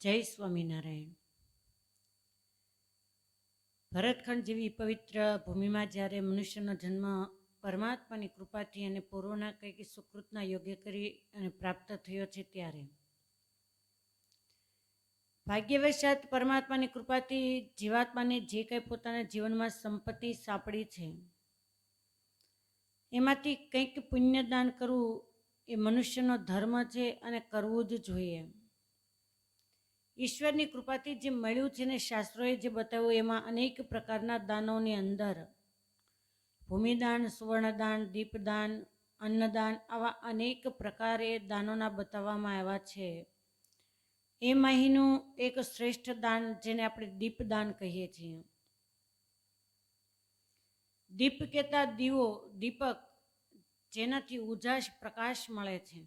જય સ્વામિનારાયણ. ભરતખંડ જેવી પવિત્ર ભૂમિમાં જ્યારે મનુષ્યનો જન્મ પરમાત્માની કૃપાથી અને પૂર્વના કંઈક સુકૃતના યોગ્ય કરી અને પ્રાપ્ત થયો છે ત્યારે. ભાગ્યવશાત પરમાત્માની કૃપાથી જીવાત્માને જે કંઈ પોતાના જીવનમાં સંપત્તિ સાંપડી છે, એમાંથી કંઈક પુણ્યદાન કરવું એ મનુષ્યનો ધર્મ છે અને કરવું જ જોઈએ. ઈશ્વરની કૃપાથી જે મળ્યું છે ને શાસ્ત્રોએ જે બતાવ્યું, એમાં અનેક પ્રકારના દાનોની અંદર ભૂમિદાન, સુવર્ણદાન, દીપદાન, અન્નદાન આવા અનેક પ્રકારે દાનોના બતાવવામાં આવ્યા છે. એ માહીનું એક શ્રેષ્ઠ દાન જેને આપણે દીપદાન કહીએ છીએ. દીપ કહેતા દીવો, દીપક જેનાથી ઉજાસ પ્રકાશ મળે છે.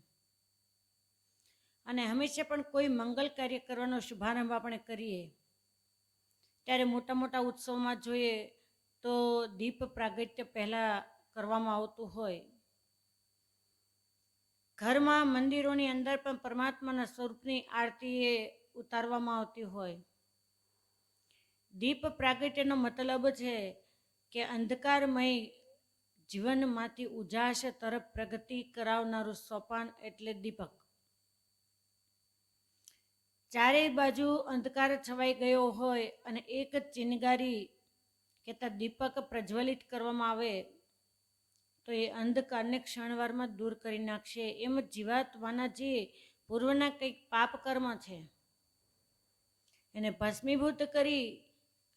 અને હંમેશા પણ કોઈ મંગલ કાર્ય કરવાનો શુભારંભ આપણે કરીએ. ત્યારે મોટા મોટા ઉત્સવમાં જોઈએ તો દીપ પ્રાગટ્ય પહેલાં કરવામાં આવતું હોય. ઘરમાં મંદિરોની અંદર પણ પરમાત્માના સ્વરૂપની આરતી એ ઉતારવામાં આવતી હોય. દીપ પ્રાગટ્યનો મતલબ છે કે અંધકારમય જીવનમાંથી ઉજાસ તરફ પ્રગતિ કરાવનારું સોપાન એટલે દીપક. ચારેય બાજુ અંધકાર છવાઈ ગયો હોય અને એક જ ચિનગારી કહેતા દીપક પ્રજ્વલિત કરવામાં આવે, તો એ અંધકારને ક્ષણવારમાં દૂર કરી નાખશે. એમ જીવાત્માના જે પૂર્વના કંઈક પાપ કર્મ છે, એને ભસ્મીભૂત કરી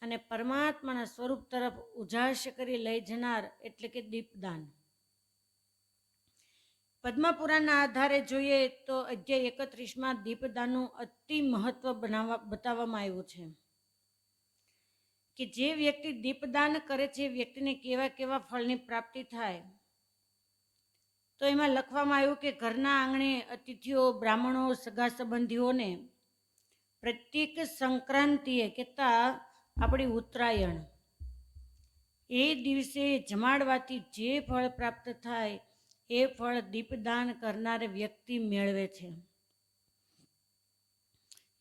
અને પરમાત્માના સ્વરૂપ તરફ ઉજાસ કરી લઈ જનાર એટલે કે દીપદાન. પદ્મપુરાણના આધારે જોઈએ તો અધ્યાય એકત્રીસમાં દીપદાનનું અતિ મહત્વ બનાવવા, બતાવવામાં આવ્યું છે કે જે વ્યક્તિ દીપદાન કરે છે વ્યક્તિને કેવા કેવા ફળની પ્રાપ્તિ થાય. તો એમાં લખવામાં આવ્યું કે ઘરના આંગણે અતિથિઓ, બ્રાહ્મણો, સગા સંબંધીઓને પ્રત્યેક સંક્રાંતિએ કહેતા આપણી ઉત્તરાયણ. એ દિવસે જમાડવાથી જે ફળ પ્રાપ્ત થાય એ ફળ દીપદાન કરનાર વ્યક્તિ મેળવે છે.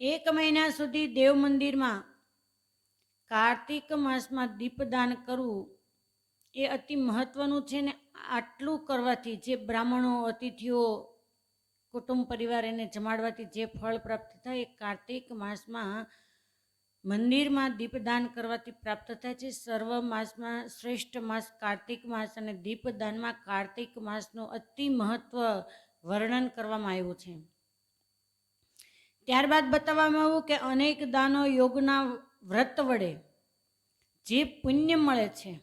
એક મહિના સુધી દેવ મંદિરમાં કાર્તિક માસમાં દીપદાન કરવું એ અતિ મહત્વનું છે ને આટલું કરવાથી જે બ્રાહ્મણો, અતિથિઓ, કુટુંબ પરિવાર એને જમાડવાથી જે ફળ પ્રાપ્ત થાય એ કાર્તિક માસમાં મંદિરમાં દીપદાન કરવાથી પ્રાપ્ત થાય છે. સર્વ માસમાં શ્રેષ્ઠ માસ કાર્તિક માસ અને દીપદાનમાં કાર્તિક માસનું અતિ મહત્વ વર્ણન કરવામાં આવ્યું છે. ત્યારબાદ બતાવવામાં આવ્યું કે અનેક દાનો યોગના વ્રત વડે જે પુણ્ય મળે છે,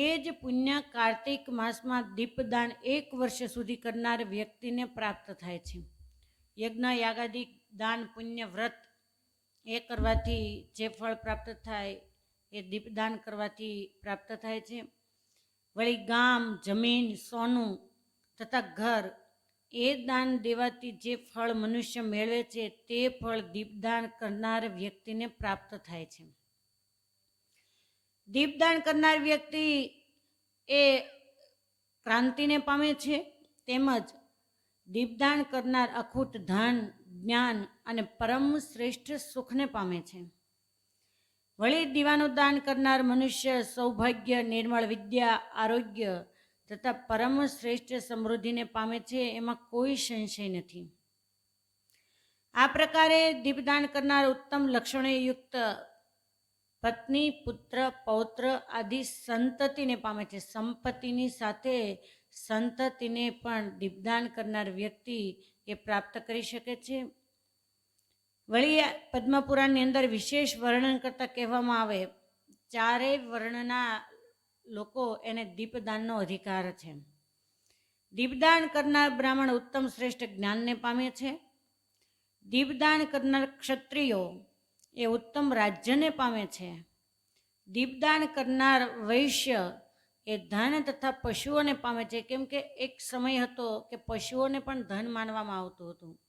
એ જ પુણ્ય કાર્તિક માસમાં દીપદાન એક વર્ષ સુધી કરનાર વ્યક્તિને પ્રાપ્ત થાય છે. યજ્ઞ યાગાદિક દાન, પુણ્ય વ્રત એ કરવાથી જે ફળ પ્રાપ્ત થાય, એ દીપદાન કરવાથી પ્રાપ્ત થાય છે. વળી ગામ, જમીન, સોનું તથા ઘર, એ દાન દેવાથી જે ફળ મનુષ્ય મેળવે છે, તે ફળ દીપદાન કરનાર વ્યક્તિને પ્રાપ્ત થાય છે. દીપદાન કરનાર વ્યક્તિ એ ક્રાંતિને પામે છે, તેમજ દીપદાન કરનાર અખૂટ ધન જ્ઞાન અને પરમ શ્રેષ્ઠ સુખને પામે છે. વળી દીવાનું દાન કરનાર મનુષ્ય સૌભાગ્ય, નિર્મળ વિદ્યા, આરોગ્ય તથા પરમ શ્રેષ્ઠ સમૃદ્ધિને પામે છે એમાં કોઈ સંશય નથી. આ પ્રકારે દીપદાન કરનાર ઉત્તમ લક્ષણો યુક્ત પત્ની, પુત્ર, પૌત્ર આદિ સંતતિને પામે છે. સંપત્તિની સાથે સંતતિને પણ દીપદાન કરનાર વ્યક્તિ એ પ્રાપ્ત કરી શકે છે. વળી પદ્મપુરાણની અંદર વિશેષ વર્ણન કરતાં કહેવામાં આવે ચારેય વર્ણના લોકો એને દીપદાનનો અધિકાર છે. દીપદાન કરનાર બ્રાહ્મણ ઉત્તમ શ્રેષ્ઠ જ્ઞાનને પામે છે. દીપદાન કરનાર ક્ષત્રિયો એ ઉત્તમ રાજ્યને પામે છે. દીપદાન કરનાર વૈશ્ય એ ધન તથા પશુઓને પામે છે. કેમ કે એક સમય હતો કે પશુઓને પણ ધન માનવામાં આવતું હતું.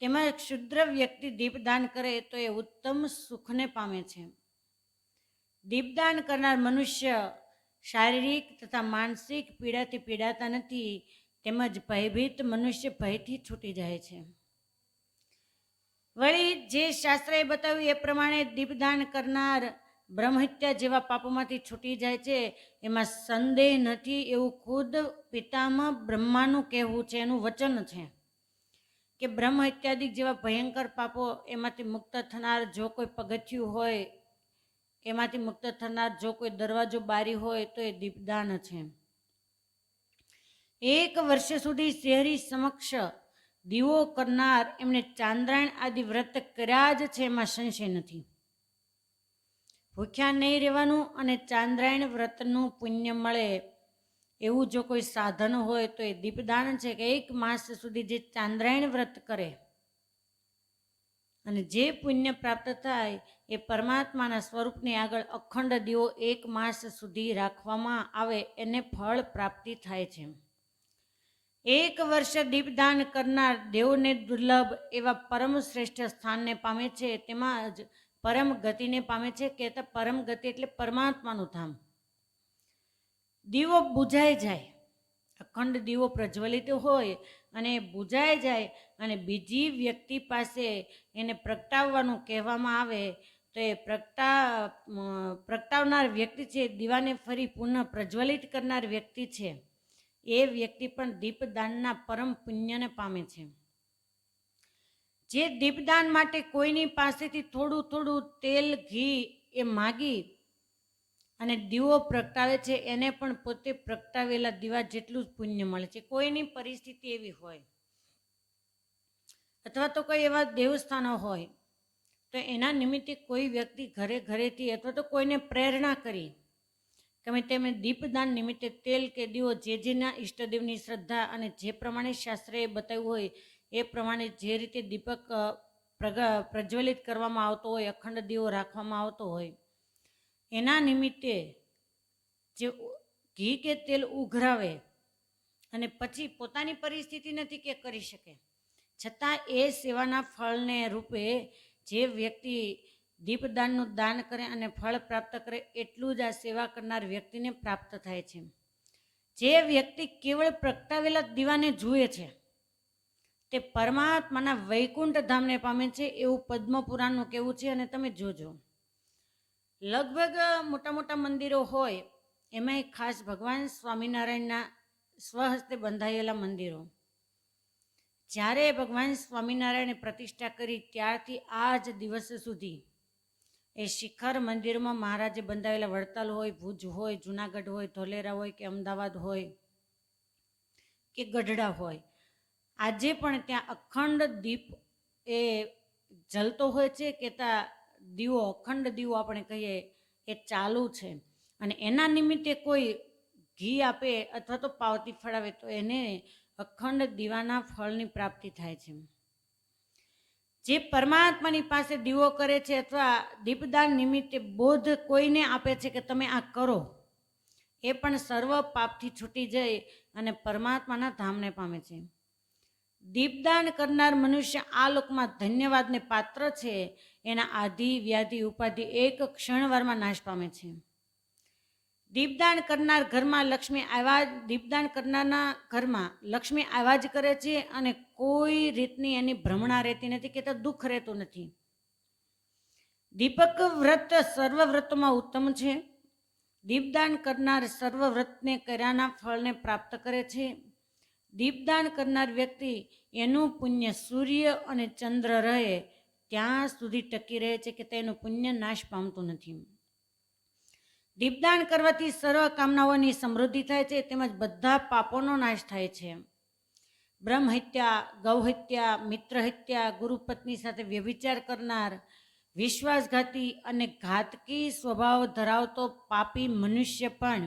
તેમાં ક્ષુદ્ર વ્યક્તિ દીપદાન કરે તો એ ઉત્તમ સુખને પામે છે. દીપદાન કરનાર મનુષ્ય શારીરિક તથા માનસિક પીડાથી પીડાતા નથી, તેમજ ભયભીત મનુષ્ય ભયથી છૂટી જાય છે. વળી જે શાસ્ત્રએ બતાવ્યું એ પ્રમાણે દીપદાન કરનાર બ્રહ્મહત્યા જેવા પાપોમાંથી છૂટી જાય છે, એમાં સંદેહ નથી એવું ખુદ પિતામાં બ્રહ્માનું કહેવું છે, એનું વચન છે. કે બ્રહ્મ ઇત્યાદિક જેવા ભયંકર પાપો એમાંથી મુક્ત થનાર જો કોઈ પગથિયું હોય, એમાંથી મુક્ત થનાર જો કોઈ દરવાજો બારી હોય, તો એ દીપદાન છે. એક વર્ષ સુધી શહેરી સમક્ષ દીવો કરનાર એમણે ચાંદ્રાયણ આદિ વ્રત કર્યા જ છે, એમાં સંશય નથી. ભૂખ્યા નહીં રહેવાનું અને ચાંદ્રાયણ વ્રતનું પુણ્ય મળે એવું જો કોઈ સાધન હોય તો એ દીપદાન છે કે એક માસ સુધી જે ચાંદ્રાયણ વ્રત કરે. અને જે પુણ્ય પ્રાપ્ત થાય એ પરમાત્માના સ્વરૂપની આગળ અખંડ દીવો એક માસ સુધી રાખવામાં આવે એને ફળ પ્રાપ્તિ થાય છે. એક વર્ષ દીપદાન કરનાર દેવને દુર્લભ એવા પરમ શ્રેષ્ઠ સ્થાનને પામે છે. તેમાં જ પરમ ગતિને પામે છે કે તે પરમ ગતિ એટલે પરમાત્માનું ધામ. દીવો બુજાઈ જાય. અખંડ દીવો પ્રજ્વલિત હોય અને એ બુજાઈ જાય અને બીજી વ્યક્તિ પાસે એને પ્રગટાવવાનું કહેવામાં આવે તો એ પ્રગટા પ્રગટાવનાર વ્યક્તિ છે, દીવાને ફરી પુનઃ પ્રજ્વલિત કરનાર વ્યક્તિ છે. એ વ્યક્તિ પણ દીપદાનના પરમ પુણ્યને પામે છે. જે દીપદાન માટે કોઈની પાસેથી થોડું થોડું તેલ, ઘી એ માગી અને દીવો પ્રગટાવે છે, એને પણ પોતે પ્રગટાવેલા દીવા જેટલું જ પુણ્ય મળે છે. કોઈની પરિસ્થિતિ એવી હોય અથવા તો કોઈ એવા દેવસ્થાનો હોય, તો એના નિમિત્તે કોઈ વ્યક્તિ ઘરે ઘરેથી અથવા તો કોઈને પ્રેરણા કરી તમે તેમને દીપદાન નિમિત્તે તેલ કે દીવો જે જેના ઈષ્ટદેવની શ્રદ્ધા અને જે પ્રમાણે શાસ્ત્રએ બતાવ્યું હોય એ પ્રમાણે જે રીતે દીપક પ્રગ, પ્રજ્વલિત કરવામાં આવતો હોય, અખંડ દીવો રાખવામાં આવતો હોય, એના નિમિત્તે જે ઘી કે તેલ ઉઘરાવે અને પછી પોતાની પરિસ્થિતિ નથી કે કરી શકે, છતાં એ સેવાના ફળને રૂપે જે વ્યક્તિ દીપદાનનું દાન કરે અને ફળ પ્રાપ્ત કરે, એટલું જ આ સેવા કરનાર વ્યક્તિને પ્રાપ્ત થાય છે. જે વ્યક્તિ કેવળ પ્રગટાવેલા દીવાને જુએ છે તે પરમાત્માના વૈકુંઠ ધામને પામે છે એવું પદ્મપુરાણનું કહેવું છે અને તમે જોજો. લગભગ મોટા મોટા મંદિરો હોય, એમાંય ખાસ ભગવાન સ્વામિનારાયણના સ્વહસ્તે બંધાયેલા મંદિરો. જ્યારે ભગવાન સ્વામિનારાયણે પ્રતિષ્ઠા કરી ત્યારથી આ જ દિવસ સુધી એ શિખર મંદિરમાં મહારાજે બંધાવેલા વડતાલ હોય, ભુજ હોય, જુનાગઢ હોય, ધોલેરા હોય કે અમદાવાદ હોય કે ગઢડા હોય આજે પણ ત્યાં અખંડ દીપ એ જલતો હોય છે કે ત્યાં દીવો, અખંડ દીવો આપણે કહીએ એ ચાલુ છે. અને એના નિમિત્તે કોઈ ઘી આપે અથવા તો પાવતી ફળાવે તો એને અખંડ દીવાના ફળની પ્રાપ્તિ થાય છે. જે પરમાત્માની પાસે દીવો કરે છે અથવા દીપદાન નિમિત્તે બોધ કોઈને આપે છે કે તમે આ કરો, એ પણ સર્વ પાપથી છૂટી જઈ અને પરમાત્માના ધામને પામે છે. દીપદાન કરનાર મનુષ્ય આ લોકમાં ધન્યવાદને પાત્ર છે. એના આધિ, વ્યાધિ, ઉપાધિ એક ક્ષણવારમાં નાશ પામે છે. દીપદાન કરનાર ઘરમાં લક્ષ્મી આવ્યા દીપદાન કરનારના ઘરમાં લક્ષ્મી આવ્યા જ કરે છે અને કોઈ રીતની એની ભ્રમણા રહેતી નથી કે તો દુઃખ રહેતું નથી. દીપક વ્રત સર્વ વ્રતમાં ઉત્તમ છે. દીપદાન કરનાર સર્વ વ્રતને કર્યાના ફળને પ્રાપ્ત કરે છે. દીપદાન કરનાર વ્યક્તિ એનું પુણ્ય સૂર્ય અને ચંદ્ર રહે, ત્યાં સુધી ટકી રહે છે કે તેનું પુણ્ય નાશ પામતું નથી. દીપદાન કરવાથી સર્વ કામનાઓની સમૃદ્ધિ થાય છે, તેમજ બધા પાપોનો નાશ થાય છે. બ્રહ્મ હત્યા ગૌહત્યા મિત્ર હત્યા ગુરુપત્ની સાથે વ્યભિચાર કરનાર, વિશ્વાસઘાતી અને ઘાતકી સ્વભાવ ધરાવતો પાપી મનુષ્ય પણ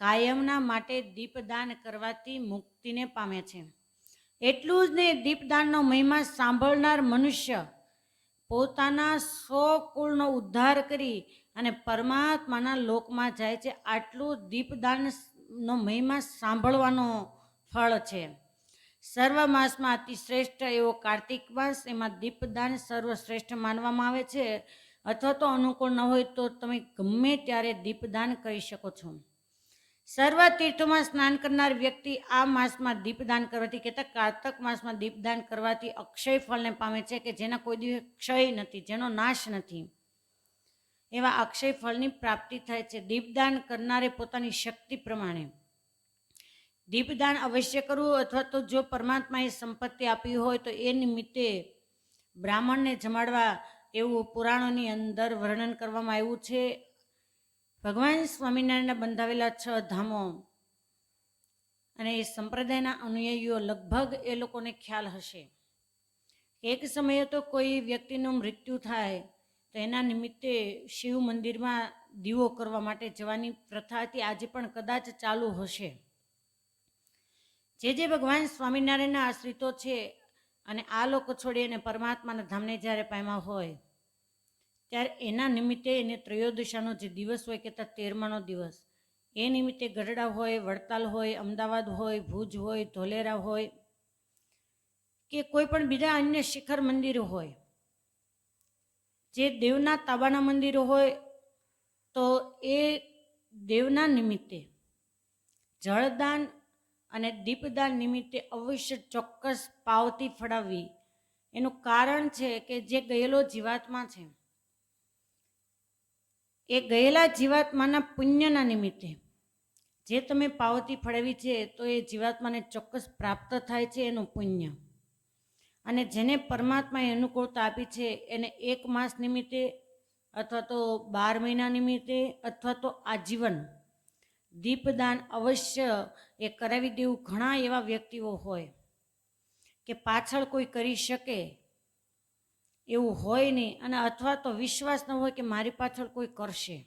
કાયમના માટે દીપદાન કરવાથી મુક્તિને પામે છે. એટલું જ નહીં, દીપદાનનો મહિમા સાંભળનાર મનુષ્ય પોતાના સો કુળનો ઉદ્ધાર કરી અને પરમાત્માના લોકમાં જાય છે. આટલું દીપદાનનો મહિમા સાંભળવાનો ફળ છે. સર્વ માસમાં અતિ શ્રેષ્ઠ એવો કાર્તિક માસ, એમાં દીપદાન સર્વશ્રેષ્ઠ માનવામાં આવે છે. અથવા તો અનુકૂળ ન હોય તો તમે ગમે ત્યારે દીપદાન કરી શકો છો. સર્વ તીર્થોમાં સ્નાન કરનાર વ્યક્તિ આ માસમાં દીપદાન કરવાથી કહેતા કારતક માસમાં દીપદાન કરવાથી અક્ષય ફળને પામે છે કે જેના કોઈ દિવસ ક્ષય નથી, જેનો નાશ નથી. એવા અક્ષય ફળની પ્રાપ્તિ થાય છે. દીપદાન કરનારે પોતાની શક્તિ પ્રમાણે. દીપદાન અવશ્ય કરવું અથવા તો જો પરમાત્માએ સંપત્તિ આપી હોય તો એ નિમિત્તે બ્રાહ્મણને જમાડવા એવું પુરાણોની અંદર વર્ણન કરવામાં આવ્યું છે. ભગવાન સ્વામિનારાયણના બંધાવેલા છ ધામો અને એ સંપ્રદાયના અનુયાયીઓ લગભગ એ લોકોને ખ્યાલ હશે. એક સમયે તો કોઈ વ્યક્તિનું મૃત્યુ થાય તો એના નિમિત્તે શિવ મંદિરમાં દીવો કરવા માટે જવાની પ્રથા હતી, આજે પણ કદાચ ચાલુ હશે. જે જે ભગવાન સ્વામિનારાયણના આશ્રિતો છે અને આ લોકો છોડી અને પરમાત્માના ધામને જ્યારે પામ્યા હોય ત્યારે એના નિમિત્તે એને ત્રયોદશાનો જે દિવસ હોય કે તેરમાનો દિવસ, એ નિમિત્તે ગઢડા હોય, વડતાલ હોય, અમદાવાદ હોય, ભુજ હોય, ધોલેરા હોય કે કોઈ પણ બીજા અન્ય શિખર મંદિરો હોય. જે દેવના તાબાના મંદિરો હોય, તો એ દેવના નિમિત્તે જળદાન અને દીપદાન નિમિત્તે અવશ્ય ચોક્કસ પાવતી ફળાવવી એનું કારણ છે કે જે ગયેલો જીવાત્મા છે એ ગયેલા જીવાત્માના પુણ્યના નિમિત્તે. જે તમે પાવતી ફળવી છે, તો એ જીવાત્માને ચોક્કસ પ્રાપ્ત થાય છે એનું પુણ્ય. અને જેને પરમાત્માએ અનુકૂળતા આપી છે, એને એક માસ નિમિત્તે અથવા તો બાર મહિના નિમિત્તે અથવા તો આજીવન દીપદાન અવશ્ય એ કરાવી દેવું ઘણા એવા વ્યક્તિઓ હોય કે પાછળ કોઈ કરી શકે એવું હોય નહીં અને અથવા તો વિશ્વાસ ન હોય કે મારી પાછળ કોઈ કરશે.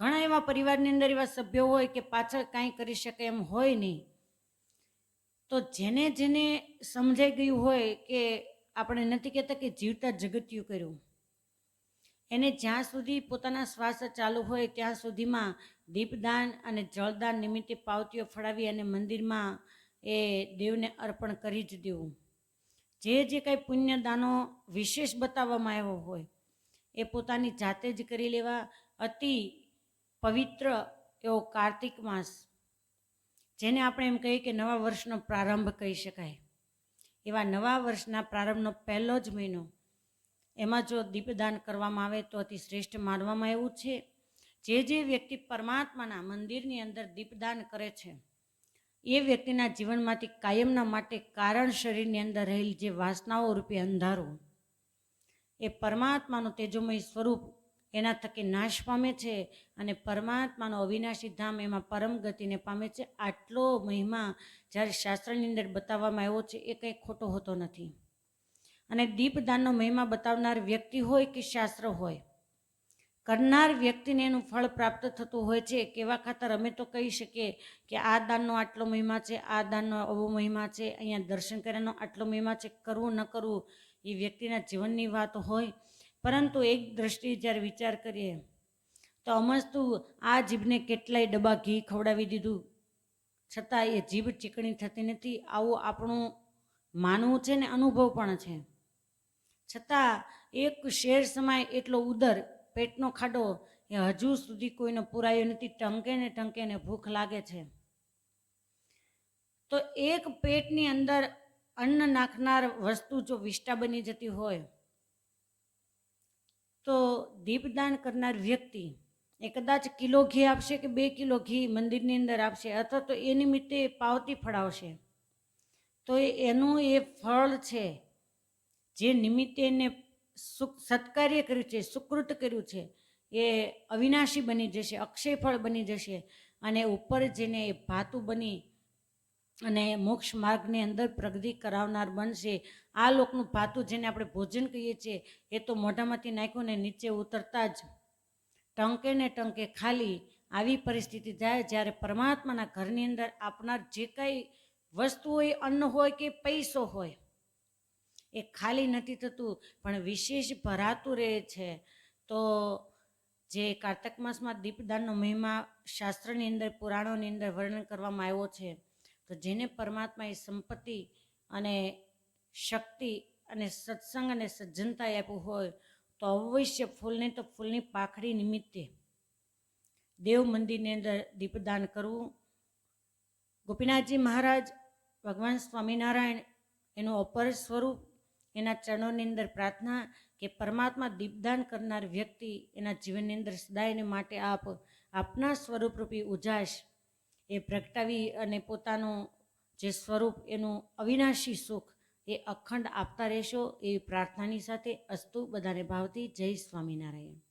ઘણા એવા પરિવારની અંદર એવા સભ્યો હોય કે પાછળ કાંઈ કરી શકે એમ હોય નહીં. તો જેને જેને સમજાઈ ગયું હોય કે આપણે નથી કહેતા કે જીવતા જગત્યું કર્યું. એને જ્યાં સુધી પોતાના શ્વાસ ચાલુ હોય ત્યાં સુધીમાં દીપદાન અને જળદાન નિમિત્તે પાવતીઓ ફળાવી અને મંદિરમાં એ દેવને અર્પણ કરી જ દેવું. જે જે કાંઈ પુણ્યદાનો વિશેષ બતાવવામાં આવ્યો હોય, એ પોતાની જાતે જ કરી લેવા. અતિ પવિત્ર એવો કાર્તિક માસ, જેને આપણે એમ કહીએ કે નવા વર્ષનો પ્રારંભ કહી શકાય. એવા નવા વર્ષના પ્રારંભનો પહેલો જ મહિનો. એમાં જો દીપદાન કરવામાં આવે તો અતિ શ્રેષ્ઠ માનવામાં એવું છે. જે જે વ્યક્તિ પરમાત્માના મંદિરની અંદર દીપદાન કરે છે એ વ્યક્તિના જીવનમાંથી કાયમના માટે કારણ શરીરની અંદર રહેલી જે વાસનાઓ રૂપે અંધારું એ પરમાત્માનું તેજોમય સ્વરૂપ એના થકી નાશ પામે છે અને પરમાત્માનો અવિનાશી ધામ એમાં પરમ ગતિને પામે છે. આટલો મહિમા જ્યારે શાસ્ત્રની અંદર બતાવવામાં આવ્યો છે એ કંઈ ખોટો હોતો નથી. અને દીપદાનનો મહિમા બતાવનાર વ્યક્તિ હોય કે શાસ્ત્ર હોય કરનાર વ્યક્તિને એનું ફળ પ્રાપ્ત થતું હોય છે, કેવા ખાતર અમે તો કહી શકીએ કે આ દાનનો આટલો મહિમા છે, આ દાનનો આવો મહિમા છે, અહીંયા દર્શન કર્યાનો આટલો મહિમા છે, કરવું ન કરવું એ વ્યક્તિના જીવનની વાત હોય. પરંતુ એક દ્રષ્ટિએ જ્યારે વિચાર કરીએ તો અમસ્તુ આ જીભને કેટલાય ડબ્બા ઘી ખવડાવી દીધું. છતાં એ જીભ ચીકણી થતી નથી, આવું આપણું માનવું છે ને અનુભવ પણ છે. છતાં એક શેર સમય એટલો ઉદર પેટનો ખાડો એ હજુ સુધી કોઈને પુરાયો નથી ટંકે ને ટંકે ને ભૂખ લાગે છે. તો એક પેટની અંદર અન્ન નાખનાર વસ્તુ જો વિષ્ટા બની જતી હોય, તો દીપદાન કરનાર વ્યક્તિ એ કદાચ કિલો ઘી આપશે કે બે કિલો ઘી મંદિરની અંદર આપશે અથવા તો એ નિમિત્તે પાવતી ફળાવશે. તો એનું એ ફળ છે, જે નિમિત્તે એને સત્કાર્ય કર્યું છે, સુકૃત કર્યું છે, એ અવિનાશી બની જશે અક્ષય ફળ બની જશે અને ઉપર જેને એ ભાતુ બની અને મોક્ષ માર્ગની અંદર પ્રગતિ કરાવનાર બનશે, આ લોકનું ભાતું જેને આપણે ભોજન કહીએ છીએ, એ તો મોઢામાંથી નાખ્યું ને નીચે ઉતરતા જ ટંકે ને ટંકે ખાલી આવી પરિસ્થિતિ થાય જ્યારે પરમાત્માના ઘરની અંદર આપનાર જે કાંઈ વસ્તુ હોય અન્ન હોય કે પૈસો હોય એ ખાલી નથી થતું, પણ વિશેષ ભરાતું રહે છે. તો જે કારતક માસમાં દીપદાનનો મહિમા શાસ્ત્રની અંદર, પુરાણોની અંદર વર્ણન કરવામાં આવ્યો છે, તો જેને પરમાત્માએ સંપત્તિ અને શક્તિ અને સત્સંગ અને સજ્જનતા આપ્યું હોય, તો અવશ્ય ફૂલને તો ફૂલની પાખડી નિમિત્તે દેવ મંદિરની અંદર દીપદાન કરવું. ગોપીનાથજી મહારાજ, ભગવાન સ્વામિનારાયણ એનું અપર સ્વરૂપ એના ચરણોની અંદર પ્રાર્થના કે પરમાત્મા દીપદાન કરનાર વ્યક્તિ એના જીવનની અંદર સદાયને માટે આપ, આપના સ્વરૂપરૂપી ઉજાસ એ પ્રગટાવી અને પોતાનું જે સ્વરૂપ એનું અવિનાશી સુખ એ અખંડ આપતા રહેશો એવી પ્રાર્થનાની સાથે અસ્તુ બધાને ભાવતી જય સ્વામિનારાયણ.